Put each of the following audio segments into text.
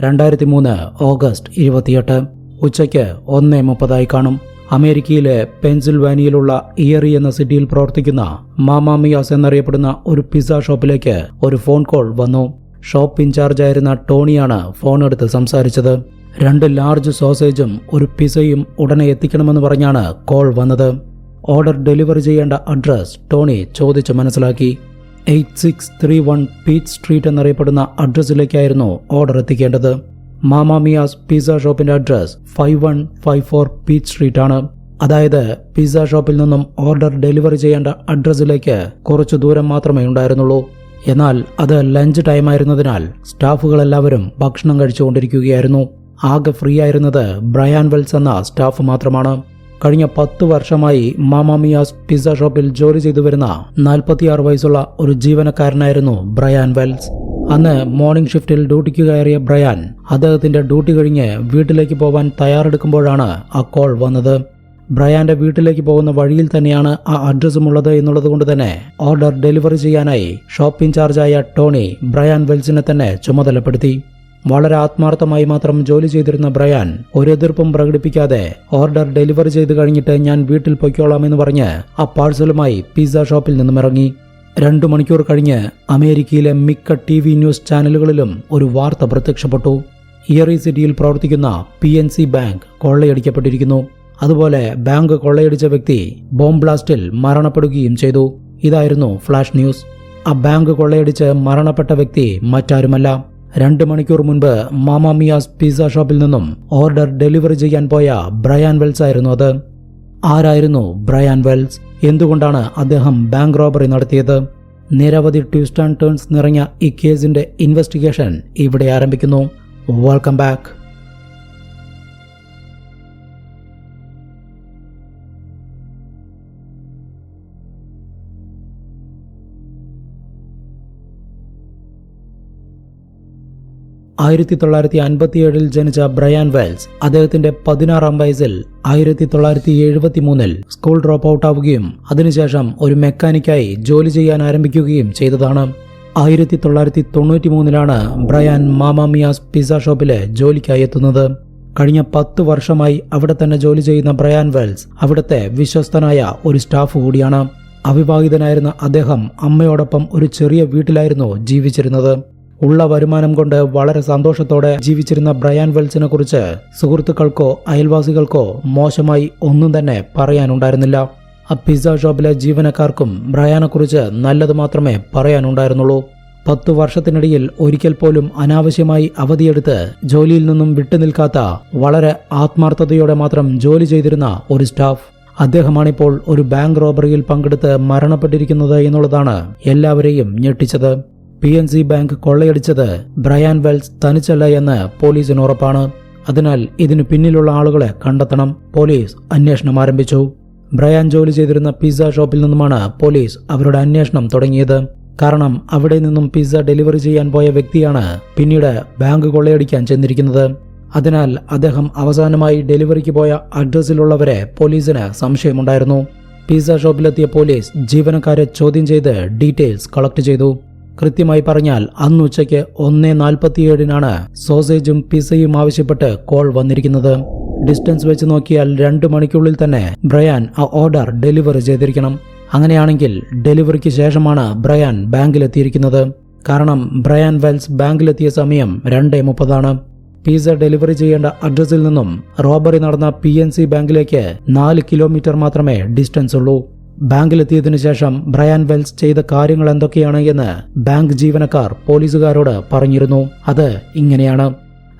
രണ്ടായിരത്തി മൂന്ന് ഓഗസ്റ്റ് ഇരുപത്തിയെട്ട്. ഉച്ചയ്ക്ക് ഒന്നേ മുപ്പതായി കാണും. അമേരിക്കയിലെ പെൻസിൽവാനിയയിലുള്ള ഇയറി എന്ന സിറ്റിയിൽ പ്രവർത്തിക്കുന്ന മാമാമിയാസ് എന്നറിയപ്പെടുന്ന ഒരു പിസ്സ ഷോപ്പിലേക്ക് ഒരു ഫോൺ കോൾ വന്നു. ഷോപ്പ് ഇൻചാർജായിരുന്ന ടോണിയാണ് ഫോൺ എടുത്ത് സംസാരിച്ചത്. രണ്ട് ലാർജ് സോസേജും ഒരു പിസയും ഉടനെ എത്തിക്കണമെന്ന് പറഞ്ഞാണ് കോൾ വന്നത്. ഓർഡർ ഡെലിവറി ചെയ്യേണ്ട അഡ്രസ് ടോണി ചോദിച്ച് മനസ്സിലാക്കി. Eight six three one peach street എന്നറിയപ്പെടുന്ന അഡ്രസ്സിലേക്കായിരുന്നു ഓർഡർ എത്തിക്കേണ്ടത്. മാമാമിയാസ് പിസ്സ ഷോപ്പിന്റെ address five one five four peach street ആണ് അതായത് പിസ്സ ഷോപ്പിൽ നിന്നും ഓർഡർ ഡെലിവറി ചെയ്യേണ്ട അഡ്രസ്സിലേക്ക് കുറച്ചു ദൂരം മാത്രമേ ഉണ്ടായിരുന്നുള്ളൂ. എന്നാൽ അത് ലഞ്ച് ടൈം ആയിരുന്നതിനാൽ സ്റ്റാഫുകളെല്ലാവരും ഭക്ഷണം കഴിച്ചുകൊണ്ടിരിക്കുകയായിരുന്നു. ആകെ ഫ്രീ ആയിരുന്നത് ബ്രയാൻ വെൽസ് എന്ന സ്റ്റാഫ് മാത്രമാണ്. കഴിഞ്ഞ പത്ത് വർഷമായി മാമാമിയാസ് പിസ്സ ഷോപ്പിൽ ജോലി ചെയ്തു വരുന്ന നാൽപ്പത്തിയാറ് വയസ്സുള്ള ഒരു ജീവനക്കാരനായിരുന്നു ബ്രയാൻ വെൽസ്. അന്ന് മോർണിംഗ് ഷിഫ്റ്റിൽ ഡ്യൂട്ടിക്ക് കയറിയ ബ്രയാൻ അദ്ദേഹത്തിന്റെ ഡ്യൂട്ടി കഴിഞ്ഞ് വീട്ടിലേക്ക് പോവാൻ തയ്യാറെടുക്കുമ്പോഴാണ് ആ കോൾ വന്നത്. ബ്രയാന്റെ വീട്ടിലേക്ക് പോകുന്ന വഴിയിൽ തന്നെയാണ് ആ അഡ്രസ്സും ഉള്ളത് എന്നുള്ളത് കൊണ്ട് തന്നെ ഓർഡർ ഡെലിവറി ചെയ്യാനായി ഷോപ്പ് ഇൻചാർജായ ടോണി ബ്രയാൻ വെൽസിനെ തന്നെ ചുമതലപ്പെടുത്തി. വളരെ ആത്മാർത്ഥമായി മാത്രം ജോലി ചെയ്തിരുന്ന ബ്രയാൻ ഒരു എതിർപ്പും പ്രകടിപ്പിക്കാതെ ഓർഡർ ഡെലിവറി ചെയ്ത് കഴിഞ്ഞിട്ട് ഞാൻ വീട്ടിൽ പൊയ്ക്കോളാമെന്ന് പറഞ്ഞ് ആ പാഴ്സലുമായി പിസ്സ ഷോപ്പിൽ നിന്നും ഇറങ്ങി. രണ്ടു മണിക്കൂർ കഴിഞ്ഞ് അമേരിക്കയിലെ മിക്ക ടി വി ന്യൂസ് ചാനലുകളിലും ഒരു വാർത്ത പ്രത്യക്ഷപ്പെട്ടു. ഇയറി സിറ്റിയിൽ പ്രവർത്തിക്കുന്ന പി എൻ സി ബാങ്ക് കൊള്ളയടിക്കപ്പെട്ടിരിക്കുന്നു. അതുപോലെ ബാങ്ക് കൊള്ളയടിച്ച വ്യക്തി ബോംബ് ബ്ലാസ്റ്റിൽ മരണപ്പെടുകയും ചെയ്തു. ഇതായിരുന്നു ഫ്ലാഷ് ന്യൂസ്. ആ ബാങ്ക് കൊള്ളയടിച്ച് മരണപ്പെട്ട വ്യക്തി മറ്റാരുമല്ല. രണ്ട് മണിക്കൂർ മുൻപ് മാമാമിയാസ് പിസ ഷോപ്പിൽ നിന്നും ഓർഡർ ഡെലിവറി ചെയ്യാൻ പോയ ബ്രയാൻ വെൽസ് ആയിരുന്നു അത്. ആരായിരുന്നു ബ്രയാൻ വെൽസ്? എന്തുകൊണ്ടാണ് അദ്ദേഹം ബാങ്ക് റോബറി നടത്തിയത്? നിരവധി ട്വിസ്റ്റ് ആൻഡ് ടേൺസ് നിറഞ്ഞ ഈ കേസിന്റെ ഇൻവെസ്റ്റിഗേഷൻ ഇവിടെ ആരംഭിക്കുന്നു. Welcome back. ആയിരത്തി തൊള്ളായിരത്തി അൻപത്തിയേഴിൽ ജനിച്ച ബ്രയാൻ വെൽസ് അദ്ദേഹത്തിന്റെ പതിനാറാം വയസ്സിൽ ആയിരത്തി തൊള്ളായിരത്തി എഴുപത്തി മൂന്നിൽ സ്കൂൾ ഡ്രോപ്പ് ഔട്ട് ആവുകയും അതിനുശേഷം ഒരു മെക്കാനിക്കായി ജോലി ചെയ്യാൻ ആരംഭിക്കുകയും ചെയ്തതാണ്. ആയിരത്തി തൊള്ളായിരത്തി തൊണ്ണൂറ്റി മൂന്നിലാണ് ബ്രയാൻ മാമാമിയാസ് പിസ ഷോപ്പിലെ ജോലിക്കായി എത്തുന്നത്. കഴിഞ്ഞ പത്ത് വർഷമായി അവിടെ തന്നെ ജോലി ചെയ്യുന്ന ബ്രയാൻ വെൽസ് അവിടുത്തെ വിശ്വസ്തനായ ഒരു സ്റ്റാഫ് കൂടിയാണ്. അവിവാഹിതനായിരുന്ന അദ്ദേഹം അമ്മയോടൊപ്പം ഒരു ചെറിയ വീട്ടിലായിരുന്നു ജീവിച്ചിരുന്നത്. ഉള്ള വരുമാനം കൊണ്ട് വളരെ സന്തോഷത്തോടെ ജീവിച്ചിരുന്ന ബ്രയാൻ വെൽസിനെ കുറിച്ച് സുഹൃത്തുക്കൾക്കോ അയൽവാസികൾക്കോ മോശമായി ഒന്നും തന്നെ പറയാനുണ്ടായിരുന്നില്ല. ആ പിസ്സ ഷോപ്പിലെ ജീവനക്കാർക്കും ബ്രയാനെക്കുറിച്ച് നല്ലത് മാത്രമേ പറയാനുണ്ടായിരുന്നുള്ളൂ. പത്തു വർഷത്തിനിടയിൽ ഒരിക്കൽ പോലും അനാവശ്യമായി അവധിയെടുത്ത് ജോലിയിൽ നിന്നും വിട്ടുനിൽക്കാത്ത വളരെ ആത്മാർത്ഥതയോടെ മാത്രം ജോലി ചെയ്തിരുന്ന ഒരു സ്റ്റാഫ്. അദ്ദേഹമാണിപ്പോൾ ഒരു ബാങ്ക് റോബറിയിൽ പങ്കെടുത്ത് മരണപ്പെട്ടിരിക്കുന്നത് എന്നുള്ളതാണ് എല്ലാവരെയും ഞെട്ടിച്ചത്. പി എൻ സി ബാങ്ക് കൊള്ളയടിച്ചത് ബ്രയാൻ വെൽസ് തനിച്ചല്ല എന്ന് പോലീസിന് ഉറപ്പാണ്. അതിനാൽ ഇതിനു പിന്നിലുള്ള ആളുകളെ കണ്ടെത്തണം. പോലീസ് അന്വേഷണം ആരംഭിച്ചു. ബ്രയാൻ ജോലി ചെയ്തിരുന്ന പിസ്സ ഷോപ്പിൽ നിന്നുമാണ് പോലീസ് അവരുടെ അന്വേഷണം തുടങ്ങിയത്. കാരണം അവിടെ നിന്നും പിസ്സ ഡെലിവറി ചെയ്യാൻ പോയ വ്യക്തിയാണ് പിന്നീട് ബാങ്ക് കൊള്ളയടിക്കാൻ ചെന്നിരിക്കുന്നത്. അതിനാൽ അദ്ദേഹം അവസാനമായി ഡെലിവറിക്ക് പോയ അഡ്രസ്സിലുള്ളവരെ പോലീസിന് സംശയമുണ്ടായിരുന്നു. പിസ്സ ഷോപ്പിലെത്തിയ പോലീസ് ജീവനക്കാരെ ചോദ്യം ചെയ്ത് ഡീറ്റെയിൽസ് കളക്ട് ചെയ്തു. കൃത്യമായി പറഞ്ഞാൽ അന്ന് ഉച്ചയ്ക്ക് ഒന്നേ നാൽപ്പത്തിയേഴിനാണ് സോസേജും പിസയും ആവശ്യപ്പെട്ട് കോൾ വന്നിരിക്കുന്നത്. ഡിസ്റ്റൻസ് വെച്ച് നോക്കിയാൽ രണ്ട് മണിക്കുള്ളിൽ തന്നെ ബ്രയാൻ ആ ഓർഡർ ഡെലിവറി ചെയ്തിരിക്കണം. അങ്ങനെയാണെങ്കിൽ ഡെലിവറിക്ക് ശേഷമാണ് ബ്രയാൻ ബാങ്കിലെത്തിയിരിക്കുന്നത്. കാരണം ബ്രയാൻ വെൽസ് ബാങ്കിലെത്തിയ സമയം രണ്ടേ മുപ്പതാണ്. പിസ ഡെലിവറി ചെയ്യേണ്ട അഡ്രസ്സിൽ നിന്നും റോബറി നടന്ന പി ബാങ്കിലേക്ക് നാല് കിലോമീറ്റർ മാത്രമേ ഡിസ്റ്റൻസ് ഉള്ളൂ. ബാങ്കിലെത്തിയതിനു ശേഷം ബ്രയാൻ വെൽസ് ചെയ്ത കാര്യങ്ങൾ എന്തൊക്കെയാണ് എന്ന് ബാങ്ക് ജീവനക്കാർ പോലീസുകാരോട് പറഞ്ഞിരുന്നു. അത് ഇങ്ങനെയാണ്.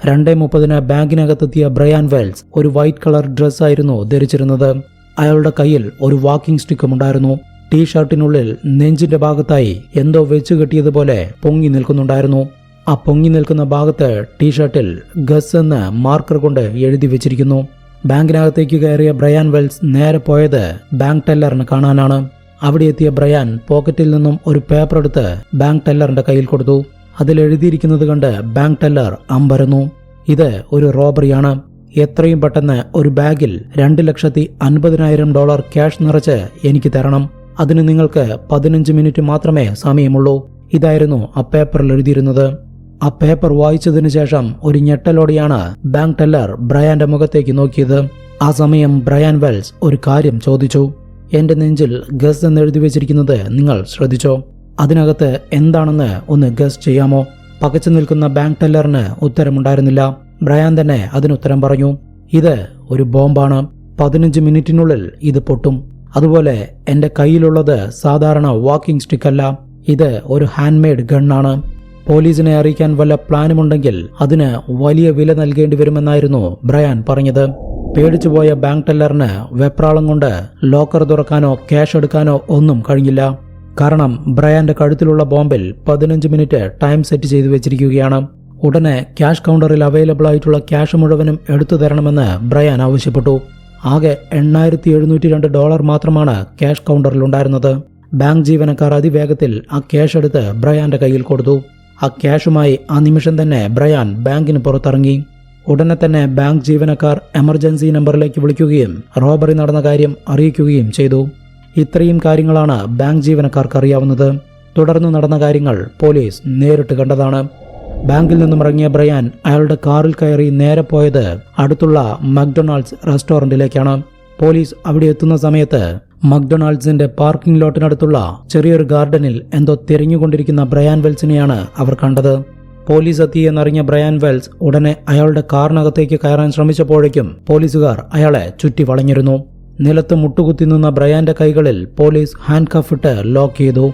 രണ്ടേ മുപ്പതിന് ബാങ്കിനകത്തെത്തിയ ബ്രയാൻ വെൽസ് ഒരു വൈറ്റ് കളർ ഡ്രസ് ആയിരുന്നു ധരിച്ചിരുന്നത്. അയാളുടെ കയ്യിൽ ഒരു വാക്കിംഗ് സ്റ്റിക്കും ഉണ്ടായിരുന്നു. ടീഷർട്ടിനുള്ളിൽ നെഞ്ചിന്റെ ഭാഗത്തായി എന്തോ വെച്ചു കെട്ടിയതുപോലെ പൊങ്ങി നിൽക്കുന്നുണ്ടായിരുന്നു. ആ പൊങ്ങി നിൽക്കുന്ന ഭാഗത്ത് ടീഷർട്ടിൽ ഗസ് എന്ന് മാർക്കർ കൊണ്ട് എഴുതി വെച്ചിരിക്കുന്നു. ബാങ്കിനകത്തേക്ക് കയറിയ ബ്രയാൻ വെൽസ് നേരെ പോയത് ബാങ്ക് ടെല്ലറിന് കാണാനാണ്. അവിടെ എത്തിയ ബ്രയാൻ പോക്കറ്റിൽ നിന്നും ഒരു പേപ്പർ എടുത്ത് ബാങ്ക് ടെല്ലറിന്റെ കയ്യിൽ കൊടുത്തു. അതിൽ എഴുതിയിരിക്കുന്നത് കണ്ട് ബാങ്ക് ടെല്ലർ അമ്പരന്നു. ഇത് ഒരു റോബറിയാണ്. എത്രയും പെട്ടെന്ന് ഒരു ബാഗിൽ രണ്ട് ലക്ഷത്തി അൻപതിനായിരം ഡോളർ ക്യാഷ് നിറച്ച് എനിക്ക് തരണം. അതിന് നിങ്ങൾക്ക് പതിനഞ്ച് മിനിറ്റ് മാത്രമേ സമയമുള്ളൂ. ഇതായിരുന്നു ആ പേപ്പറിൽ എഴുതിയിരുന്നത്. ആ പേപ്പർ വായിച്ചതിനു ശേഷം ഒരു ഞെട്ടലോടെയാണ് ബാങ്ക് ടെല്ലർ ബ്രയാന്റെ മുഖത്തേക്ക് നോക്കിയത്. ആ സമയം ബ്രയാൻ വെൽസ് ഒരു കാര്യം ചോദിച്ചു. എന്റെ നെഞ്ചിൽ ഗസ് എന്ന് എഴുതി വെച്ചിരിക്കുന്നത് നിങ്ങൾ ശ്രദ്ധിച്ചോ? അതിനകത്ത് എന്താണെന്ന് ഒന്ന് ഗസ് ചെയ്യാമോ? പകച്ചു നിൽക്കുന്ന ബാങ്ക് ടെല്ലറിന് ഉത്തരമുണ്ടായിരുന്നില്ല. ബ്രയാൻ തന്നെ അതിനുത്തരം പറഞ്ഞു ഇത് ഒരു ബോംബാണ്. പതിനഞ്ച് മിനിറ്റിനുള്ളിൽ ഇത് പൊട്ടും. അതുപോലെ എന്റെ കയ്യിലുള്ളത് സാധാരണ വാക്കിംഗ് സ്റ്റിക്കല്ല. ഇത് ഒരു ഹാൻഡ് മെയ്ഡ് ഗണ്ണാണ്. പോലീസിനെ അറിയിക്കാൻ വല്ല പ്ലാനുമുണ്ടെങ്കിൽ അതിന് വലിയ വില നൽകേണ്ടി വരുമെന്നായിരുന്നു ബ്രയാൻ പറഞ്ഞത്. പേടിച്ചുപോയ ബാങ്ക് ടെല്ലറിന് വെപ്രാളം കൊണ്ട് ലോക്കർ തുറക്കാനോ ക്യാഷ് എടുക്കാനോ ഒന്നും കഴിഞ്ഞില്ല. കാരണം ബ്രയാന്റെ കഴുത്തിലുള്ള ബോംബിൽ പതിനഞ്ച് മിനിറ്റ് ടൈം സെറ്റ് ചെയ്തു വെച്ചിരിക്കുകയാണ്. ഉടനെ ക്യാഷ് കൗണ്ടറിൽ അവൈലബിൾ ആയിട്ടുള്ള ക്യാഷ് മുഴുവനും എടുത്തു തരണമെന്ന് ബ്രയാൻ ആവശ്യപ്പെട്ടു. ആകെ എണ്ണായിരത്തി എഴുന്നൂറ്റി രണ്ട് ഡോളർ മാത്രമാണ് ക്യാഷ് കൗണ്ടറിൽ ഉണ്ടായിരുന്നത്. ബാങ്ക് ജീവനക്കാർ അതിവേഗത്തിൽ ആ ക്യാഷ് എടുത്ത് ബ്രയാന്റെ കയ്യിൽ കൊടുത്തു. ആ ക്യാഷുമായി ആ നിമിഷം തന്നെ ബ്രയാൻ ബാങ്കിന് പുറത്തിറങ്ങി. ഉടനെ തന്നെ ബാങ്ക് ജീവനക്കാർ എമർജൻസി നമ്പറിലേക്ക് വിളിക്കുകയും റോബറി നടന്ന കാര്യം അറിയിക്കുകയും ചെയ്തു. ഇത്രയും കാര്യങ്ങളാണ് ബാങ്ക് ജീവനക്കാർക്ക് അറിയാവുന്നത് തുടർന്ന് നടന്ന കാര്യങ്ങൾ പോലീസ് നേരിട്ട് കണ്ടതാണ്. ബാങ്കിൽ നിന്നും ഇറങ്ങിയ ബ്രയാൻ അയാളുടെ കാറിൽ കയറി നേരെ പോയത് അടുത്തുള്ള മക്ഡൊണാൾഡ്സ് റെസ്റ്റോറന്റിലേക്കാണ്. പോലീസ് അവിടെ എത്തുന്ന സമയത്ത് മക്ഡൊണാൾഡ്സിന്റെ പാർക്കിംഗ് ലോട്ടിനടുത്തുള്ള ചെറിയൊരു ഗാർഡനിൽ എന്തോ തിരഞ്ഞുകൊണ്ടിരിക്കുന്ന ബ്രയാൻ വെൽസിനെയാണ് അവർ കണ്ടത്. പോലീസ് എത്തിയെന്നറിഞ്ഞ ബ്രയാൻ വെൽസ് ഉടനെ അയാളുടെ കാറിനകത്തേക്ക് കയറാൻ ശ്രമിച്ചപ്പോഴേക്കും പോലീസുകാർ അയാളെ ചുറ്റി വളഞ്ഞിരുന്നു. നിലത്ത് മുട്ടുകുത്തി നിന്ന ബ്രയാന്റെ കൈകളിൽ പോലീസ് ഹാൻഡ് കഫ് ഇട്ട് ലോക്ക് ചെയ്തു.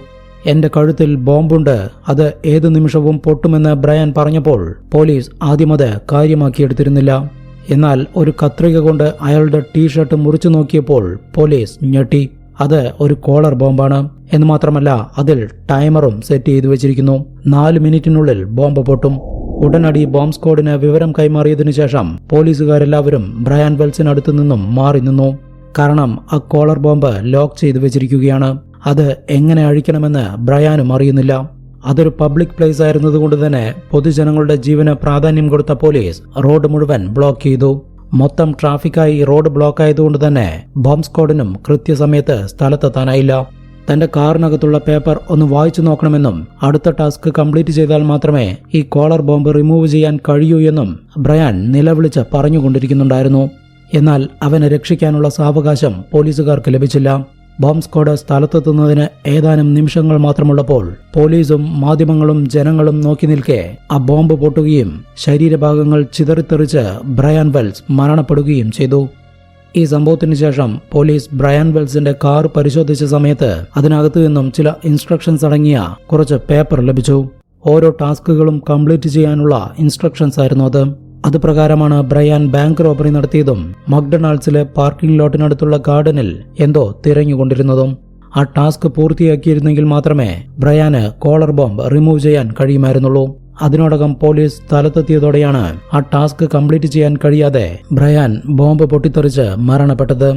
എന്റെ കഴുത്തിൽ ബോംബുണ്ട് അത് ഏതു നിമിഷവും പൊട്ടുമെന്ന് ബ്രയാൻ പറഞ്ഞപ്പോൾ പോലീസ് ആദ്യമത് കാര്യമാക്കിയെടുത്തിരുന്നില്ല. എന്നാൽ ഒരു കത്രിക കൊണ്ട് അയാളുടെ ടീഷർട്ട് മുറിച്ചു നോക്കിയപ്പോൾ പോലീസ് ഞെട്ടി. അത് ഒരു കോളർ ബോംബാണ്. എന്ന് മാത്രമല്ല അതിൽ ടൈമറും സെറ്റ് ചെയ്തു വെച്ചിരിക്കുന്നു. നാല് മിനിറ്റിനുള്ളിൽ ബോംബ് പൊട്ടും. ഉടനടി ബോംബ് സ്ക്വാഡിന് വിവരം കൈമാറിയതിനു ശേഷം പോലീസുകാരെല്ലാവരും ബ്രയാൻ വെൽസിനടുത്തു നിന്നും മാറി നിന്നു. കാരണം ആ കോളർ ബോംബ് ലോക്ക് ചെയ്തു വെച്ചിരിക്കുകയാണ്. അത് എങ്ങനെ അഴിക്കണമെന്ന് ബ്രയാനും അറിയുന്നില്ല. അതൊരു പബ്ലിക് പ്ലേസ് ആയിരുന്നതുകൊണ്ട് തന്നെ പൊതുജനങ്ങളുടെ ജീവന് പ്രാധാന്യം കൊടുത്ത പോലീസ് റോഡ് മുഴുവൻ ബ്ലോക്ക് ചെയ്തു. മൊത്തം ട്രാഫിക്കായി റോഡ് ബ്ലോക്ക് ആയതുകൊണ്ട് തന്നെ ബോംബ് സ്ക്വാഡിനും കൃത്യസമയത്ത് സ്ഥലത്തെത്താനായില്ല. തന്റെ കാറിനകത്തുള്ള പേപ്പർ ഒന്ന് വായിച്ചു നോക്കണമെന്നും അടുത്ത ടാസ്ക് കംപ്ലീറ്റ് ചെയ്താൽ മാത്രമേ ഈ കോളർ ബോംബ് റിമൂവ് ചെയ്യാൻ കഴിയൂ എന്നും ബ്രയാൻ നിലവിളിച്ച് പറഞ്ഞുകൊണ്ടിരിക്കുന്നുണ്ടായിരുന്നു. എന്നാൽ അവനെ രക്ഷിക്കാനുള്ള സാവകാശം പോലീസുകാർക്ക് ലഭിച്ചില്ല. ബോംബ് സ്ക്വാഡ് സ്ഥലത്തെത്തുന്നതിന് ഏതാനും നിമിഷങ്ങൾ മാത്രമുള്ളപ്പോൾ പോലീസും മാധ്യമങ്ങളും ജനങ്ങളും നോക്കി നിൽക്കെ ആ ബോംബ് പൊട്ടുകയും ശരീരഭാഗങ്ങൾ ചിതറിത്തെറിച്ച് ബ്രയാൻ വെൽസ് മരണപ്പെടുകയും ചെയ്തു. ഈ സംഭവത്തിന് ശേഷം പോലീസ് ബ്രയാൻ വെൽസിന്റെ കാർ പരിശോധിച്ച സമയത്ത് അതിനകത്തു നിന്നും ചില ഇൻസ്ട്രക്ഷൻസ് അടങ്ങിയ കുറച്ച് പേപ്പർ ലഭിച്ചു. ഓരോ ടാസ്കുകളും കംപ്ലീറ്റ് ചെയ്യാനുള്ള ഇൻസ്ട്രക്ഷൻസ് ആയിരുന്നു അത്. അത് പ്രകാരമാണ് ബ്രയാൻ ബാങ്ക് റോബറി നടത്തിയതും മക്ഡൊണാൾഡ്സിലെ പാർക്കിംഗ് ലോട്ടിനടുത്തുള്ള ഗാർഡനിൽ എന്തോ തിരഞ്ഞുകൊണ്ടിരുന്നതും ആ ടാസ്ക് പൂർത്തിയാക്കിയിരുന്നെങ്കിൽ മാത്രമേ ബ്രയാന് കോളർ ബോംബ് റിമൂവ് ചെയ്യാൻ കഴിയുമായിരുന്നുള്ളൂ. അതിനോടകം പോലീസ് സ്ഥലത്തെത്തിയതോടെയാണ് ആ ടാസ്ക് കംപ്ലീറ്റ് ചെയ്യാൻ കഴിയാതെ ബ്രയാൻ ബോംബ് പൊട്ടിത്തെറിച്ച് മരണപ്പെട്ടത്.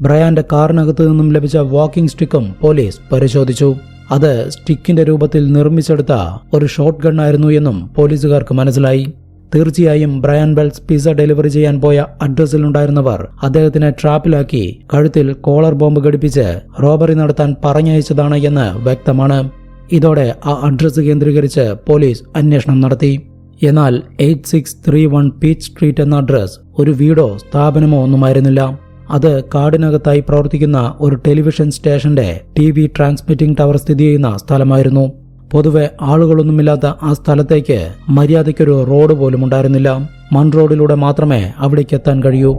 ബ്രയാന്റെ കാറിനകത്തു നിന്നും ലഭിച്ച വാക്കിംഗ് സ്റ്റിക്കും പോലീസ് പരിശോധിച്ചു. അത് സ്റ്റിക്കിന്റെ രൂപത്തിൽ നിർമ്മിച്ചെടുത്ത ഒരു ഷോട്ട് ഗണ്ണായിരുന്നു എന്നും പോലീസുകാർക്ക് മനസ്സിലായി. തീർച്ചയായും ബ്രയാൻ ബെൽസ് പിസ ഡെലിവറി ചെയ്യാൻ പോയ അഡ്രസ്സിലുണ്ടായിരുന്നവർ അദ്ദേഹത്തിനെ ട്രാപ്പിലാക്കി കഴുത്തിൽ കോളർ ബോംബ് ഘടിപ്പിച്ച് റോബറി നടത്താൻ പറഞ്ഞയച്ചതാണ് എന്ന് വ്യക്തമാണ്. ഇതോടെ ആ അഡ്രസ്സ് കേന്ദ്രീകരിച്ച് പോലീസ് അന്വേഷണം നടത്തി. എന്നാൽ eight six three one peach street എന്ന അഡ്രസ് ഒരു വീടോ സ്ഥാപനമോ ഒന്നുമായിരുന്നില്ല. അത് കാടിനകത്തായി പ്രവർത്തിക്കുന്ന ഒരു ടെലിവിഷൻ സ്റ്റേഷന്റെ ടി വി ട്രാൻസ്മിറ്റിംഗ് ടവർ സ്ഥിതി ചെയ്യുന്ന സ്ഥലമായിരുന്നു. പൊതുവെ ആളുകളൊന്നുമില്ലാത്ത ആ സ്ഥലത്തേക്ക് മര്യാദയ്ക്കൊരു റോഡ് പോലും ഉണ്ടായിരുന്നില്ല. മൺ റോഡിലൂടെ മാത്രമേ അവിടേക്ക് എത്താൻ കഴിയൂ.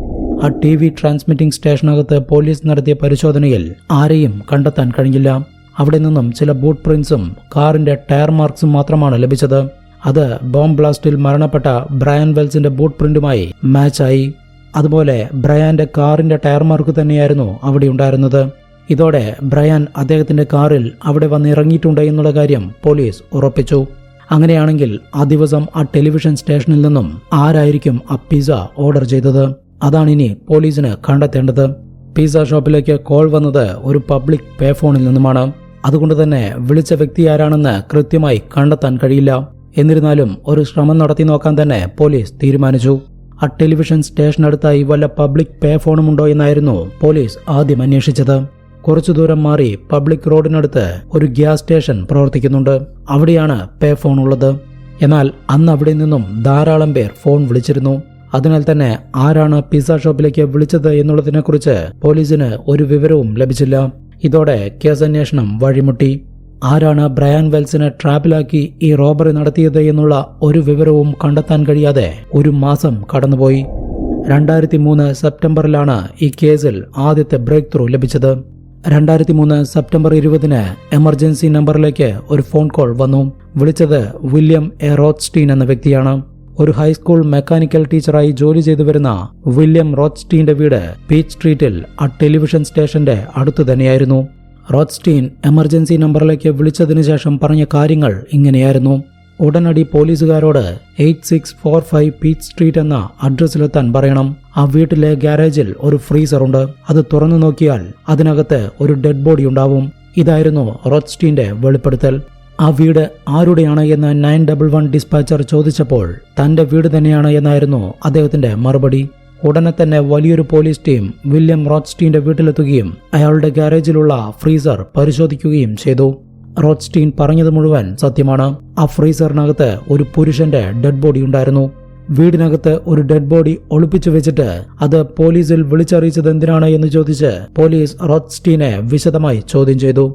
ആ ടി വി ട്രാൻസ്മിറ്റിംഗ് സ്റ്റേഷനകത്ത് പോലീസ് നടത്തിയ പരിശോധനയിൽ ആരെയും കണ്ടെത്താൻ കഴിഞ്ഞില്ല. അവിടെ നിന്നും ചില ബൂട്ട് പ്രിന്റ്സും കാറിന്റെ ടയർ മാർക്സും മാത്രമാണ് ലഭിച്ചത്. അത് ബോംബ് ബ്ലാസ്റ്റിൽ മരണപ്പെട്ട ബ്രയൻ വെൽസിന്റെ ബൂട്ട് പ്രിന്റുമായി മാച്ചായി അതുപോലെ ബ്രയാന്റെ കാറിന്റെ ടയർ മാർക്ക് തന്നെയായിരുന്നു അവിടെ ഉണ്ടായിരുന്നത്. ഇതോടെ ബ്രയാൻ അദ്ദേഹത്തിന്റെ കാറിൽ അവിടെ വന്ന് ഇറങ്ങിയിട്ടുണ്ട് എന്നുള്ള കാര്യം പോലീസ് ഉറപ്പിച്ചു. അങ്ങനെയാണെങ്കിൽ ആ ദിവസം ആ ടെലിവിഷൻ സ്റ്റേഷനിൽ നിന്നും ആരായിരിക്കും ആ പിസ ഓർഡർ ചെയ്തത്? അതാണ് ഇനി പോലീസിന് കണ്ടെത്തേണ്ടത്. പിസ ഷോപ്പിലേക്ക് കോൾ വന്നത് ഒരു പബ്ലിക് പേ ഫോണിൽ നിന്നുമാണ്. അതുകൊണ്ട് തന്നെ വിളിച്ച വ്യക്തി ആരാണെന്ന് കൃത്യമായി കണ്ടെത്താൻ കഴിയില്ല. എന്നിരുന്നാലും ഒരു ശ്രമം നടത്തി നോക്കാൻ തന്നെ പോലീസ് തീരുമാനിച്ചു. ആ ടെലിവിഷൻ സ്റ്റേഷനടുത്തായി വല്ല പബ്ലിക് പേ ഫോണുമുണ്ടോ എന്നായിരുന്നു പോലീസ് ആദ്യം അന്വേഷിച്ചത്. കുറച്ചു ദൂരം മാറി പബ്ലിക് റോഡിനടുത്ത് ഒരു ഗ്യാസ് സ്റ്റേഷൻ പ്രവർത്തിക്കുന്നുണ്ട്. അവിടെയാണ് പേ ഫോൺ ഉള്ളത്. എന്നാൽ അന്ന് അവിടെ നിന്നും ധാരാളം പേർ ഫോൺ വിളിച്ചിരുന്നു. അതിനാൽ തന്നെ ആരാണ് പിസ ഷോപ്പിലേക്ക് വിളിച്ചത് എന്നുള്ളതിനെക്കുറിച്ച് പോലീസിന് ഒരു വിവരവും ലഭിച്ചില്ല. ഇതോടെ കേസ് അന്വേഷണം വഴിമുട്ടി. ആരാണ് ബ്രയാൻ വെൽസിനെ ട്രാപ്പിലാക്കി ഈ റോബറി നടത്തിയത് എന്നുള്ള ഒരു വിവരവും കണ്ടെത്താൻ കഴിയാതെ ഒരു മാസം കടന്നുപോയി. രണ്ടായിരത്തി മൂന്ന് സെപ്റ്റംബറിലാണ് ഈ കേസിൽ ആദ്യത്തെ ബ്രേക്ക് ത്രൂ ലഭിച്ചത്. രണ്ടായിരത്തി മൂന്ന് സെപ്റ്റംബർ ഇരുപതിന് എമർജൻസി നമ്പറിലേക്ക് ഒരു ഫോൺ കോൾ വന്നു. വിളിച്ചത് വില്യം എ. റോത്സ്റ്റീൻ എന്ന വ്യക്തിയാണ്. ഒരു ഹൈസ്കൂൾ മെക്കാനിക്കൽ ടീച്ചറായി ജോലി ചെയ്തു വരുന്ന വില്യം റോത്സ്റ്റീന്റെ വീട് പീച്ച് സ്ട്രീറ്റിൽ ആ ടെലിവിഷൻ സ്റ്റേഷന്റെ അടുത്തു തന്നെയായിരുന്നു. റോത്സ്റ്റീൻ എമർജൻസി നമ്പറിലേക്ക് വിളിച്ചതിനു ശേഷം പറഞ്ഞ കാര്യങ്ങൾ ഇങ്ങനെയായിരുന്നു. ഉടനടി പോലീസുകാരോട് eight six four five peach street എന്ന അഡ്രസ്സിലെത്താൻ പറയണം. ആ വീട്ടിലെ ഗ്യാരേജിൽ ഒരു ഫ്രീസർ ഉണ്ട്. അത് തുറന്നു നോക്കിയാൽ അതിനകത്ത് ഒരു ഡെഡ് ബോഡി ഉണ്ടാവും. ഇതായിരുന്നു റോത്സ്റ്റീന്റെ വെളിപ്പെടുത്തൽ. ആ വീട് ആരുടെയാണ് എന്ന് നയൻ ഡബിൾ വൺ ഡിസ്പാച്ചർ ചോദിച്ചപ്പോൾ തന്റെ വീട് തന്നെയാണ് എന്നായിരുന്നു അദ്ദേഹത്തിന്റെ മറുപടി. ഉടനെ തന്നെ വലിയൊരു പോലീസ് ടീം വില്യം റോത്സ്റ്റീന്റെ വീട്ടിലെത്തുകയും അയാളുടെ ഗാരേജിലുള്ള ഫ്രീസർ പരിശോധിക്കുകയും ചെയ്തു. റോത്സ്റ്റീൻ പറഞ്ഞത് മുഴുവൻ സത്യമാണ്. ആ ഫ്രീസറിനകത്ത് ഒരു പുരുഷന്റെ ഡെഡ് ബോഡി ഉണ്ടായിരുന്നു. വീടിനകത്ത് ഒരു ഡെഡ് ബോഡി ഒളിപ്പിച്ചു വെച്ചിട്ട് അത് പോലീസിൽ വിളിച്ചറിയിച്ചത് എന്തിനാണ് എന്ന് ചോദിച്ച് പോലീസ് റോഡ്സ്റ്റീനെ വിശദമായി ചോദ്യം ചെയ്തു.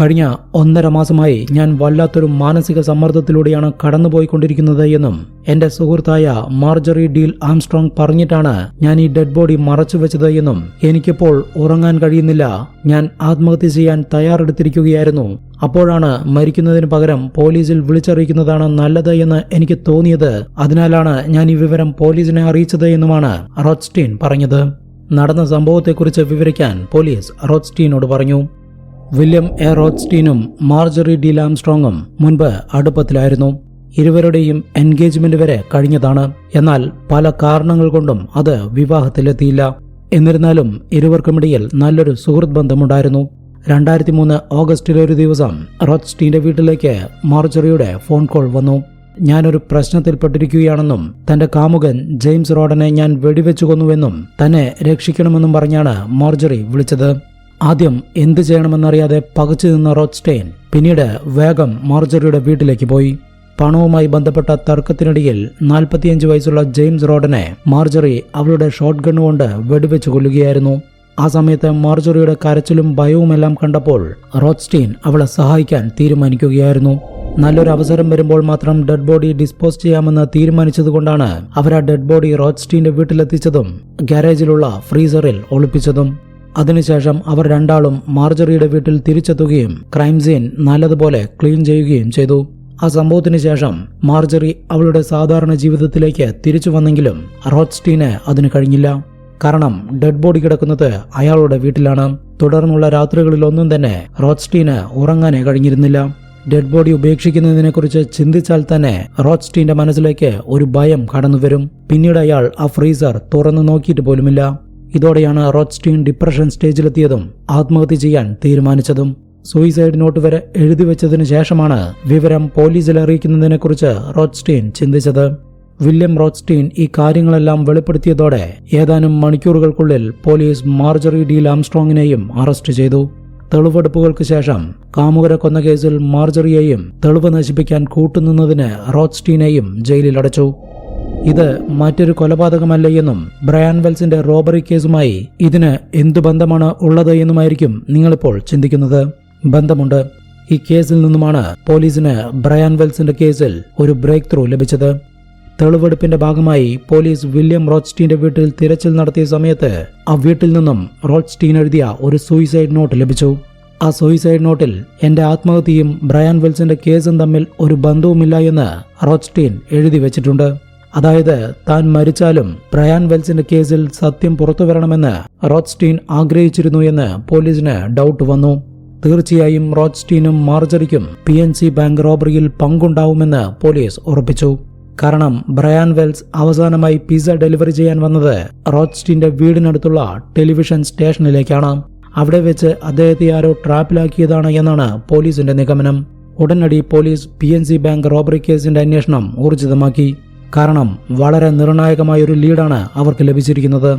കഴിഞ്ഞ ഒന്നര മാസമായി ഞാൻ വല്ലാത്തൊരു മാനസിക സമ്മർദ്ദത്തിലൂടെയാണ് കടന്നുപോയിക്കൊണ്ടിരിക്കുന്നത് എന്നും എന്റെ സുഹൃത്തായ മാർജറി ഡീൽ ആംസ്ട്രോങ് പറഞ്ഞിട്ടാണ് ഞാൻ ഈ ഡെഡ് ബോഡി മറച്ചു വെച്ചത് എന്നും എനിക്കിപ്പോൾ ഉറങ്ങാൻ കഴിയുന്നില്ല. ഞാൻ ആത്മഹത്യ ചെയ്യാൻ തയ്യാറെടുത്തിരിക്കുകയായിരുന്നു. അപ്പോഴാണ് മരിക്കുന്നതിന് പകരം പോലീസിൽ വിളിച്ചറിയിക്കുന്നതാണ് നല്ലത് എന്ന് എനിക്ക് തോന്നിയത്. അതിനാലാണ് ഞാൻ ഈ വിവരം പോലീസിനെ അറിയിച്ചത് എന്നുമാണ് റോഡ്സ്റ്റീൻ പറഞ്ഞത്. നടന്ന സംഭവത്തെക്കുറിച്ച് വിവരിക്കാൻ പോലീസ് റോഡ്സ്റ്റീനോട് പറഞ്ഞു. William A. റോഡ്സ്റ്റീനും Marjorie D. ലാംസ്ട്രോങ്ങും മുൻപ് അടുപ്പത്തിലായിരുന്നു. ഇരുവരുടെയും എൻഗേജ്മെന്റ് വരെ കഴിഞ്ഞതാണ്. എന്നാൽ പല കാരണങ്ങൾ കൊണ്ടും അത് വിവാഹത്തിലെത്തിയില്ല. എന്നിരുന്നാലും ഇരുവർക്കുമിടയിൽ നല്ലൊരു സുഹൃത്ത് ബന്ധമുണ്ടായിരുന്നു. രണ്ടായിരത്തി മൂന്ന് ഓഗസ്റ്റിലെ ഒരു ദിവസം റോഡ്സ്റ്റീന്റെ വീട്ടിലേക്ക് മാർജറിയുടെ ഫോൺ കോൾ വന്നു. ഞാനൊരു പ്രശ്നത്തിൽപ്പെട്ടിരിക്കുകയാണെന്നും തന്റെ കാമുകൻ ജെയിംസ് റോഡനെ ഞാൻ വെടിവെച്ചു കൊന്നുവെന്നും തന്നെ രക്ഷിക്കണമെന്നും പറഞ്ഞാണ് മോർജറി വിളിച്ചത്. ആദ്യം എന്തു ചെയ്യണമെന്നറിയാതെ പകച്ചു നിന്ന റോഡ്സ്റ്റെയിൻ പിന്നീട് വേഗം മാർജറിയുടെ വീട്ടിലേക്ക് പോയി. പണവുമായി ബന്ധപ്പെട്ട തർക്കത്തിനിടയിൽ നാൽപ്പത്തിയഞ്ച് വയസ്സുള്ള ജെയിംസ് റോഡനെ മാർജറി അവളുടെ ഷോട്ട് ഗൺ കൊണ്ട് വെടിവെച്ച് കൊല്ലുകയായിരുന്നു. ആ സമയത്ത് മാർജറിയുടെ കരച്ചിലും ഭയവുമെല്ലാം കണ്ടപ്പോൾ റോഡ്സ്റ്റീൻ അവളെ സഹായിക്കാൻ തീരുമാനിക്കുകയായിരുന്നു. നല്ലൊരു അവസരം വരുമ്പോൾ മാത്രം ഡെഡ് ബോഡി ഡിസ്പോസ് ചെയ്യാമെന്ന് തീരുമാനിച്ചതുകൊണ്ടാണ് അവർ ആ ഡെഡ് ബോഡി റോഡ്സ്റ്റീന്റെ വീട്ടിലെത്തിച്ചതും ഗാരേജിലുള്ള ഫ്രീസറിൽ ഒളിപ്പിച്ചതും. അതിനുശേഷം അവർ രണ്ടാളും മാർജറിയുടെ വീട്ടിൽ തിരിച്ചെത്തുകയും ക്രൈം സീൻ നല്ലതുപോലെ ക്ലീൻ ചെയ്യുകയും ചെയ്തു. ആ സംഭവത്തിന് ശേഷം മാർജറി അവളുടെ സാധാരണ ജീവിതത്തിലേക്ക് തിരിച്ചു വന്നെങ്കിലും റോഡ്സ്റ്റീന് അതിന് കഴിഞ്ഞില്ല. കാരണം ഡെഡ് ബോഡി കിടക്കുന്നത് അയാളുടെ വീട്ടിലാണ്. തുടർന്നുള്ള രാത്രികളിലൊന്നും തന്നെ റോഡ്സ്റ്റീന് ഉറങ്ങാനേ കഴിഞ്ഞിരുന്നില്ല. ഡെഡ് ബോഡി ഉപേക്ഷിക്കുന്നതിനെക്കുറിച്ച് ചിന്തിച്ചാൽ തന്നെ റോഡ്സ്റ്റീന്റെ മനസ്സിലേക്ക് ഒരു ഭയം കടന്നുവരും. പിന്നീട് അയാൾ ആ ഫ്രീസർ തുറന്നു നോക്കിയിട്ട് പോലുമില്ല. ഇതോടെയാണ് റോഡ്സ്റ്റീൻ ഡിപ്രഷൻ സ്റ്റേജിലെത്തിയതും ആത്മഹത്യ ചെയ്യാൻ തീരുമാനിച്ചതും സൂയിസൈഡ് നോട്ട് വരെ എഴുതി വെച്ചതിനു ശേഷമാണ് വിവരം പോലീസിൽ അറിയിക്കുന്നതിനെക്കുറിച്ച് റോഡ്സ്റ്റീൻ ചിന്തിച്ചത്. വില്യം റോഡ്സ്റ്റീൻ ഈ കാര്യങ്ങളെല്ലാം വെളിപ്പെടുത്തിയതോടെ ഏതാനും മണിക്കൂറുകൾക്കുള്ളിൽ പോലീസ് മാർജറി ഡി ലാംസ്ട്രോങ്ങിനെയും അറസ്റ്റ് ചെയ്തു. തെളിവെടുപ്പുകൾക്ക് ശേഷം കാമുകരെ കൊന്ന കേസിൽ മാർജറിയെയും തെളിവ് നശിപ്പിക്കാൻ കൂട്ടുനിന്നതിന് റോഡ്സ്റ്റീനെയും ജയിലിൽ അടച്ചു ഇത് മറ്റൊരു കൊലപാതകമല്ല എന്നും ബ്രയാൻ വെൽസിന്റെ റോബറി കേസുമായി ഇതിന് എന്തു ബന്ധമാണ് ഉള്ളത് എന്നുമായിരിക്കും നിങ്ങളിപ്പോൾ ചിന്തിക്കുന്നത്. ബന്ധമുണ്ട്. ഈ കേസിൽ നിന്നുമാണ് പോലീസിന് ബ്രയാൻ വെൽസിന്റെ കേസിൽ ഒരു ബ്രേക്ക് ത്രൂ ലഭിച്ചത്. തെളിവെടുപ്പിന്റെ ഭാഗമായി പോലീസ് വില്യം റോഡ്സ്റ്റീന്റെ വീട്ടിൽ തിരച്ചിൽ നടത്തിയ സമയത്ത് ആ വീട്ടിൽ നിന്നും റോഡ്സ്റ്റീൻ എഴുതിയ ഒരു സൂയിസൈഡ് നോട്ട് ലഭിച്ചു. ആ സൂയിസൈഡ് നോട്ടിൽ എന്റെ ആത്മഹത്യയും ബ്രയാൻ വെൽസിന്റെ കേസും തമ്മിൽ ഒരു ബന്ധവുമില്ല എന്ന് റോഡ്സ്റ്റീൻ എഴുതി വെച്ചിട്ടുണ്ട്. അതായത് താൻ മരിച്ചാലും ബ്രയാൻ വെൽസിന്റെ കേസിൽ സത്യം പുറത്തു വരണമെന്ന് റോഡ്സ്റ്റീൻ ആഗ്രഹിച്ചിരുന്നു എന്ന് പോലീസിന് ഡൗട്ട് വന്നു. തീർച്ചയായും റോഡ്സ്റ്റീനും മാർജറിക്കും പി എൻ സി ബാങ്ക് റോബറിയിൽ പങ്കുണ്ടാവുമെന്ന് പോലീസ് ഉറപ്പിച്ചു. കാരണം ബ്രയാൻ വെൽസ് അവസാനമായി പിസ ഡെലിവറി ചെയ്യാൻ വന്നത് റോഡ്സ്റ്റീന്റെ വീടിനടുത്തുള്ള ടെലിവിഷൻ സ്റ്റേഷനിലേക്കാണ്. അവിടെ വെച്ച് അദ്ദേഹത്തെ ആരോ ട്രാപ്പിലാക്കിയതാണ് എന്നാണ് പോലീസിന്റെ നിഗമനം. ഉടനടി police P N C bank robbery കേസിന്റെ അന്വേഷണം ഊർജിതമാക്കി. കാരണം വളരെ നിർണായകമായ ഒരു ലീഡാണ് അവർക്ക് ലഭിച്ചിരിക്കുന്നത്.